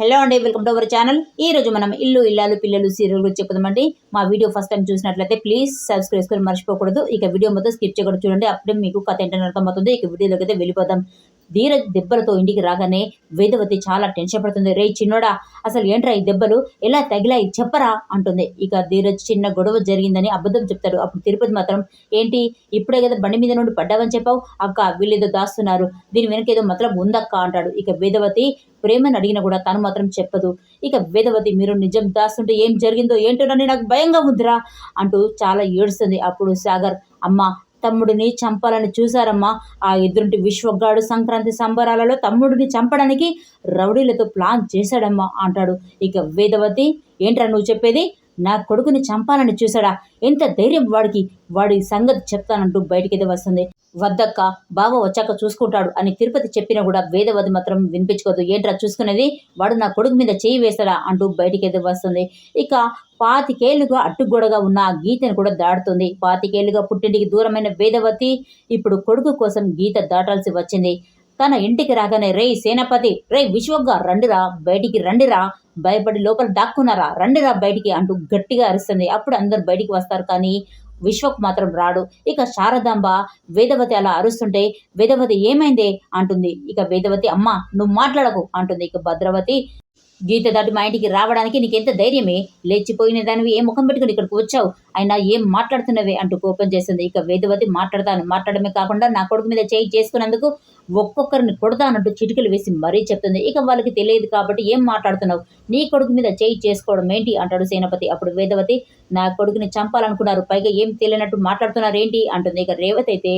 Hello అండి welcome to our channel ఈ రోజు మనం ఇల్లు ఇల్లాలు పిల్లలు సీరియల్ గురించి చెప్పుదామండి. మా వీడియో ఫస్ట్ టైం చూసినట్లయితే ప్లీజ్ సబ్స్క్రైబ్ చేసుకొని మర్చిపోకూడదు. ఇక వీడియో మొత్తం స్కిప్ చేయకూడదు చూడండి. అప్పుడే మీకు కథ ఏంటని అర్థమవుతుంది. ఇక వీడియోలోకి అయితే వెళ్ళిపోదాం. ధీరజ్ దెబ్బలతో ఇంటికి రాగానే వేదవతి చాలా టెన్షన్ పడుతుంది. రే చిన్నోడా అసలు ఏంట్రా ఈ దెబ్బలు? ఎలా తగిలాయి? చెప్పరా? అంటుంది. ఇక ధీరజ్ చిన్న గొడవ జరిగిందని అబద్ధం చెప్తాడు. అప్పుడు తిరుపతి మాత్రం ఏంటి? ఇప్పుడే కదా బండి మీద నుండి పడ్డావని చెప్పావు? అక్క వీళ్ళేదో దాస్తున్నారు. దీని వెనక ఏదో మాత్రం ఉందక్క అంటాడు. ఇక వేదవతి ప్రేమను అడిగినా కూడా తను మాత్రం చెప్పదు. ఇక వేదవతి మీరు నిజం దాస్తుంటే ఏం జరిగిందో? ఏంటోనని నాకు భయంగా ఉందిరా అంటూ చాలా ఏడుస్తుంది. అప్పుడు సాగర్ అమ్మ తమ్ముడిని చంపాలని చూశారమ్మా. ఆ ఎదురుంటి విశ్వగాడు సంక్రాంతి సంబరాలలో తమ్ముడిని చంపడానికి రౌడీలతో ప్లాన్ చేశాడమ్మా అంటాడు. ఇక వేదవతి ఏంట్రా నువ్వు చెప్పేది? నా కొడుకుని చంపాలని చూశాడా? ఎంత ధైర్యం వాడికి? వాడి సంగతి చెప్తానంటూ బయటికి వస్తుంది. వద్దక్క బావ వచ్చాక చూసుకుంటాడు అని తిరుపతి చెప్పినా కూడా వేదవతి మాత్రం వినిపించుకోదు. ఏంట్రా చూసుకునేది? వాడు నా కొడుకు మీద చేయి వేస్తాడా అంటూ బయటికి వస్తుంది. ఇక పాతికేళ్ళుగా అట్టుగొడగా ఉన్న ఆ గీతను కూడా దాటుతుంది. పాతికేళ్ళుగా పుట్టింటికి దూరమైన వేదవతి ఇప్పుడు కొడుకు కోసం గీత దాటాల్సి వచ్చింది. తన ఇంటికి రాగానే రే సేనాపతి రే విశ్వగ్గా రండిరా బయటికి రండిరా భయపడి లోపల దాక్కున్నారా రండిరా బయటికి అంటూ గట్టిగా అరుస్తుంది. అప్పుడు అందరు బయటికి వస్తారు కానీ విశ్వక్ మాత్రం రాడు. ఇక శారదాంబ వేదవతి అలా అరుస్తుంటే వేదవతి ఏమైందే? అంటుంది. ఇక వేదవతి అమ్మ నువ్వు మాట్లాడకు అంటుంది. ఇక భద్రవతి గీత దాటి మా ఇంటికి రావడానికి నీకెంత ధైర్యమే? లేచిపోయిన దానివి ఏ ముఖం పెట్టుకుని ఇక్కడికి వచ్చావు? అయినా ఏం మాట్లాడుతున్నవే? అంటూ కోపం చేస్తుంది ఇక వేదవతి మాట్లాడతాను. మాట్లాడమే కాకుండా నా కొడుకు మీద చేయి చేసుకున్నందుకు ఒక్కొక్కరిని కొడతానంటూ చిటికలు వేసి మరీ చెప్తుంది. ఇక వాళ్ళకి తెలియదు కాబట్టి ఏం మాట్లాడుతున్నావు? నీ కొడుకు మీద చేయి చేసుకోవడం ఏంటి? అంటాడు సేనపతి. అప్పుడు వేదవతి నా కొడుకుని చంపాలనుకున్నారు. పైగా ఏం తెలియనట్టు మాట్లాడుతున్నారు ఏంటి అంటుంది. ఇక రేవతి అయితే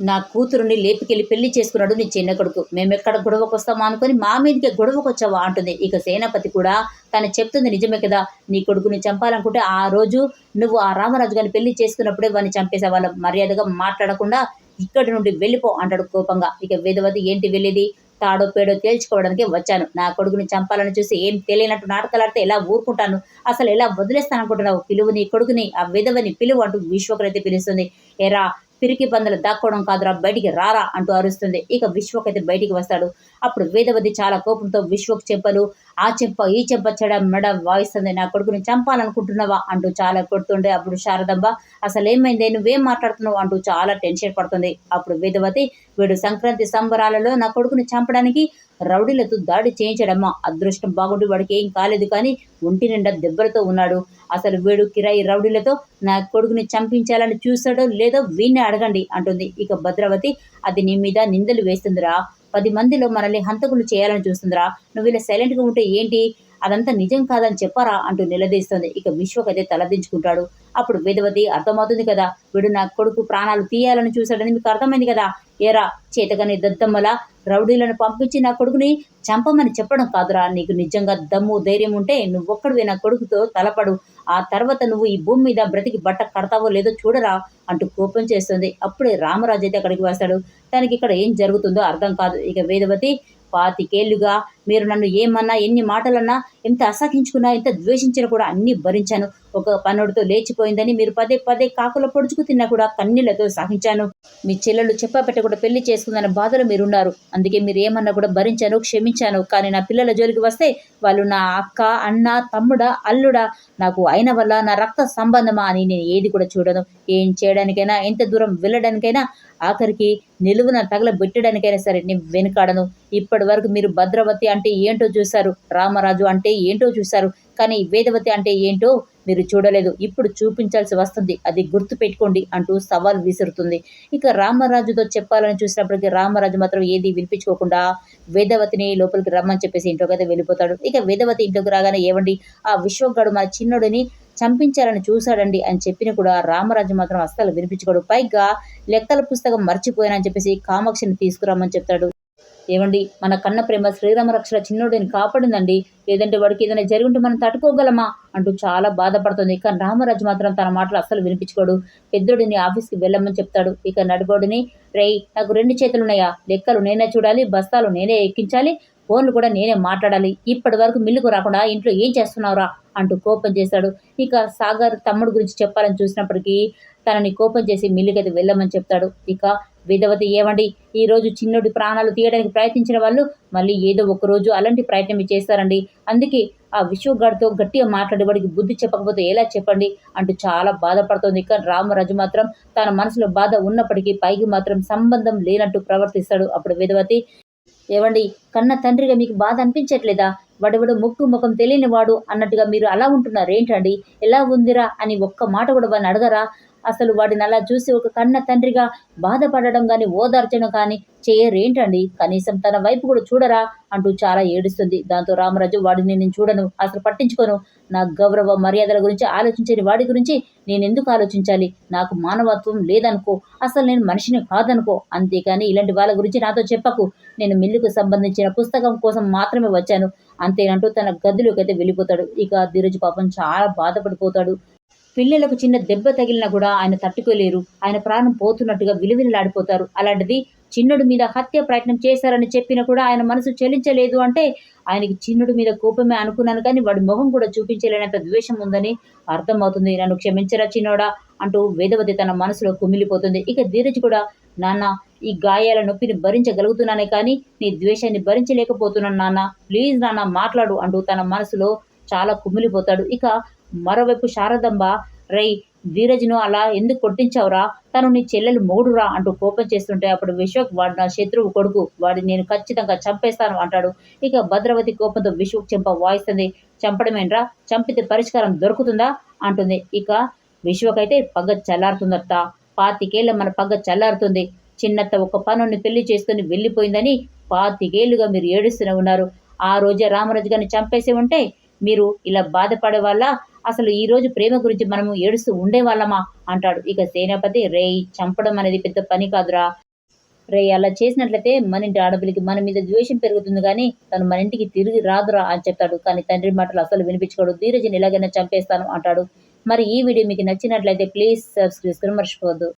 నా కూతురుని లేపుకెళ్ళి పెళ్ళి చేసుకున్నాడు నీ చిన్న కొడుకు. మేమెక్కడ గొడవకు వస్తామా అనుకుని మా మీదకే గొడవకు వచ్చావా? అంటుంది. ఇక సేనాపతి కూడా తను చెప్తుంది నిజమే కదా నీ కొడుకుని చంపాలనుకుంటే ఆ రోజు నువ్వు ఆ రామరాజు గారిని పెళ్ళి చేసుకున్నప్పుడే వాడిని చంపేసే వాళ్ళ మర్యాదగా మాట్లాడకుండా ఇక్కడి నుండి వెళ్ళిపో అంటాడు కోపంగా. ఇక విధవతి ఏంటి వెళ్ళేది? తాడో పేడో తేల్చుకోవడానికి వచ్చాను. నా కొడుకుని చంపాలని చూసి ఏం తెలియనట్టు నాటకాలాడితే ఎలా ఊరుకుంటాను? అసలు ఎలా వదిలేస్తాను అనుకుంటున్నావు పిలువుని కొడుకుని ఆ విధవని పిలువు అంటూ విశ్వకరైతే పిలుస్తుంది. ఎరా పిరికి పందలు దాక్కోవడం కాదురా బయటికి రారా అంటూ అరుస్తుంది. ఇక విశ్వక్ అయితే బయటికి వస్తాడు. అప్పుడు వేదవతి చాలా కోపంతో విశ్వక్ చెంపలు ఆ చెంప ఈ చెంప చెడ మెడ వాయిస్తుంది నా కొడుకుని చంపాలనుకుంటున్నావా? అంటూ చాలా కొడుతుండే అప్పుడు శారదమ్మ అసలు ఏమైంది నువ్వేం మాట్లాడుతున్నావు? అంటూ చాలా టెన్షన్ పడుతుంది. అప్పుడు వేదవతి వీడు సంక్రాంతి సంబరాలలో నా కొడుకుని చంపడానికి రౌడీలతో దాడి చేయించడమ్మా అదృష్టం బాగుండి వాడికి ఏం కాలేదు కానీ ఒంటి నిండా దెబ్బలతో ఉన్నాడు. అసలు వీడు కిరాయి రౌడీలతో నా కొడుకుని చంపించాలని చూస్తాడో లేదో వీణ్ణి అడగండి అంటుంది. ఇక భద్రవతి అది నీ మీద నిందలు వేస్తుందిరా. పది మందిలో మనల్ని హంతకులు చేయాలని చూస్తుందిరా. నువ్వు ఇలా సైలెంట్గా ఉంటే ఏంటి? అదంతా నిజం కాదని చెప్పారా అంటూ నిలదీస్తుంది. ఇక విశ్వకైతే తలదించుకుంటాడు. అప్పుడు వేదవతి అర్థమవుతుంది కదా వీడు నా కొడుకు ప్రాణాలు తీయాలని చూశాడని మీకు అర్థమైంది కదా? ఏరా చేతగాని దద్దమ్మల రౌడీలను పంపించి నా కొడుకుని చంపమని చెప్పడం కాదురా. నీకు నిజంగా దమ్ము ధైర్యం ఉంటే నువ్వొక్కడివే నా కొడుకుతో తలపడు. ఆ తర్వాత నువ్వు ఈ భూమి మీద బ్రతికి బట్ట కడతావో లేదో చూడరా అంటూ కోపం చేస్తుంది. అప్పుడే రామరాజు అయితే అక్కడికి వస్తాడు. తనకి ఇక్కడ ఏం జరుగుతుందో అర్థం కాదు. ఇక వేదవతి పాతికేళ్ళుగా మీరు నన్ను ఏమన్నా ఎన్ని మాటలన్నా ఎంత అసహించుకున్నా ఎంత ద్వేషించినా కూడా అన్నీ భరించాను. ఒక పనుడితో లేచిపోయిందని మీరు పదే పదే కాకుల పొడుచుకు తిన్నా కూడా కన్నీళ్ళతో సహించాను. మీ చెల్లెలు చెప్పబెట్ట కూడా పెళ్ళి చేసుకుందన్న బాధలో మీరున్నారు. అందుకే మీరు ఏమన్నా కూడా భరించాను క్షమించాను. కానీ నా పిల్లల జోలికి వస్తే వాళ్ళు నా అక్క అన్న తమ్ముడా అల్లుడా నాకు అయిన వల్ల నా రక్త సంబంధమా అని నేను ఏది కూడా చూడను. ఏం చేయడానికైనా ఎంత దూరం వెళ్ళడానికైనా ఆఖరికి నిలువున తగలబెట్టడానికైనా సరే నేను వెనుకాడను. ఇప్పటి వరకు మీరు భద్రవతి అంటే ఏంటో చూశారు? రామరాజు అంటే ఏంటో చూశారు? కానీ వేదవతి అంటే ఏంటో మీరు చూడలేదు. ఇప్పుడు చూపించాల్సి వస్తుంది. అది గుర్తు పెట్టుకోండి అంటూ సవాల్ విసురుతుంది. ఇక రామరాజుతో చెప్పాలని చూసినప్పటికీ రామరాజు మాత్రం ఏది వినిపించుకోకుండా వేదవతిని లోపలికి రమ్మని చెప్పేసి ఇంట్లోకి అయితే వెళ్ళిపోతాడు. ఇక వేదవతి ఇంట్లోకి రాగానే ఏమండి? ఆ విశ్వగాడు మన చిన్నోడిని చంపించాలని చూశాడండి అని చెప్పిన కూడా రామరాజు మాత్రం అస్సలు వినిపించుకోడు. పైగా లెక్కల పుస్తకం మర్చిపోయానని చెప్పేసి కామాక్షిని తీసుకురామని చెప్తాడు. ఏమండి మన కన్న ప్రేమ శ్రీరామ రక్షణ చిన్నోడిని కాపాడిందండి. లేదంటే వాడికి ఏదైనా జరుగుంటే మనం తట్టుకోగలమా? అంటూ చాలా బాధపడుతుంది. ఇక రామరాజు మాత్రం తన మాటలు అస్సలు వినిపించుకోడు. పెద్దోడిని ఆఫీస్కి వెళ్ళమని చెప్తాడు. ఇక నడుబోడిని రేయ్ నాకు రెండు చేతులు ఉన్నాయా లెక్కలు నేనే చూడాలి బస్తాలు నేనే ఎక్కించాలి ఫోన్లు కూడా నేనే మాట్లాడాలి. ఇప్పటి వరకు మిల్లుకు రాకుండా ఇంట్లో ఏం చేస్తున్నావురా? అంటూ కోపం చేశాడు ఇక సాగర్ తమ్ముడు గురించి చెప్పాలని చూసినప్పటికీ తనని కోపం చేసి మిల్లుకైతే వెళ్ళమని చెప్తాడు. ఇక వేదవతి ఏమండి? ఈ రోజు చిన్నోడి ప్రాణాలు తీయడానికి ప్రయత్నించిన వాళ్ళు మళ్ళీ ఏదో ఒకరోజు అలాంటి ప్రయత్నం చేస్తారండి. అందుకే ఆ విశ్వగాడితో గట్టిగా మాట్లాడే వాడికి బుద్ధి చెప్పకపోతే ఎలా చెప్పండి అంటూ చాలా బాధపడుతోంది. ఇక రామరాజు మాత్రం తన మనసులో బాధ ఉన్నప్పటికీ పైకి మాత్రం సంబంధం లేనట్టు ప్రవర్తిస్తాడు అప్పుడు వేదవతి ఏవండి కన్న తండ్రిగా మీకు బాధ అనిపించట్లేదా? వాడెవడు ముక్కు ముఖం తెలియని వాడు అన్నట్టుగా మీరు అలా ఉంటున్నారు ఏంటండి ఎలా ఉందిరా అని ఒక్క మాట కూడా వాడిని అడగరా? అసలు వాడిని అలా చూసి ఒక కన్న తండ్రిగా బాధపడడం కానీ ఓదార్చడం కానీ చేయరేంటండి? కనీసం తన వైపు కూడా చూడరా అంటూ చాలా ఏడుస్తుంది. దాంతో రామరాజు వాడిని నేను చూడను అసలు పట్టించుకోను. నా గౌరవ మర్యాదల గురించి ఆలోచించని వాడి గురించి నేను ఎందుకు ఆలోచించాలి? నాకు మానవత్వం లేదనుకో అసలు నేను మనిషిని కాదనుకో. అంతేకాని ఇలాంటి వాళ్ళ గురించి నాతో చెప్పకు. నేను మిల్లుకు సంబంధించిన పుస్తకం కోసం మాత్రమే వచ్చాను. అంతేనంటూ తన గదిలోకి అయితే వెళ్ళిపోతాడు. ఇక ధీరజ్ పాపం చాలా బాధపడిపోతాడు. పిల్లలకు చిన్న దెబ్బ తగిలినా కూడా ఆయన తట్టుకోలేరు. ఆయన ప్రాణం పోతున్నట్టుగా విలువిల్లాడిపోతారు అలాంటిది చిన్నుడి మీద హత్య ప్రయత్నం చేశారని చెప్పినా కూడా ఆయన మనసు చెలించలేదు అంటే ఆయనకి చిన్నుడి మీద కోపమే అనుకున్నాను కానీ వాడి మొహం కూడా చూపించలేనంత ద్వేషం ఉందని అర్థమవుతుంది. నన్ను క్షమించరా చిన్నోడా అంటూ వేదవతి తన మనసులో కుమిలిపోతుంది. ఇక ధీరజ్ కూడా నాన్న ఈ గాయాల నొప్పిని భరించగలుగుతున్నానే కానీ నీ ద్వేషాన్ని భరించలేకపోతున్నాను నాన్న. ప్లీజ్ నాన్న మాట్లాడు అంటూ తన మనసులో చాలా కుమిలిపోతాడు. ఇక మరోవైపు శారదంబ రై ధీరజ్ను అలా ఎందుకు కొట్టించావురా? తను నీ చెల్లెలు మూడురా అంటూ కోపం చేస్తుంటే అప్పుడు విశ్వక్ వాడు నా శత్రువు కొడుకు వాడిని నేను ఖచ్చితంగా చంపేస్తాను అంటాడు. ఇక భద్రవతి కోపంతో విశ్వక్ చెంప వాయిస్తుంది. చంపడమేంట్రా? చంపితే పరిష్కారం దొరుకుతుందా? అంటుంది. ఇక విశ్వక్ అయితే పగ్గ చల్లారుతుందట. పాతికేళ్ళ మన పగ్గ చల్లారుతుంది. చిన్నత్త ఒక పనుని పెళ్ళి చేసుకుని వెళ్ళిపోయిందని పాతికేళ్ళుగా మీరు ఏడుస్తూనే ఉన్నారు. ఆ రోజే రామరాజు గారిని చంపేసి ఉంటే మీరు ఇలా బాధపడే వల్ల అసలు ఈ రోజు ప్రేమ గురించి మనము ఏడుస్తూ ఉండేవాళ్ళమా? అంటాడు. ఇక సేనాపతి రేయ్ చంపడం అనేది పెద్ద పని కాదురా. రే అలా చేసినట్లయితే మన ఇంటి ఆడపిల్లకి మన మీద ద్వేషం పెరుగుతుంది కానీ తను మన ఇంటికి తిరిగి రాదురా అని చెప్తాడు. కానీ తండ్రి మాటలు అసలు వినిపించుకోడు. ధీరజ్ని ఎలాగైనా చంపేస్తాను అంటాడు. మరి ఈ వీడియో మీకు నచ్చినట్లయితే ప్లీజ్ సబ్స్క్రైబ్ చేసుకుని మర్చిపోవద్దు.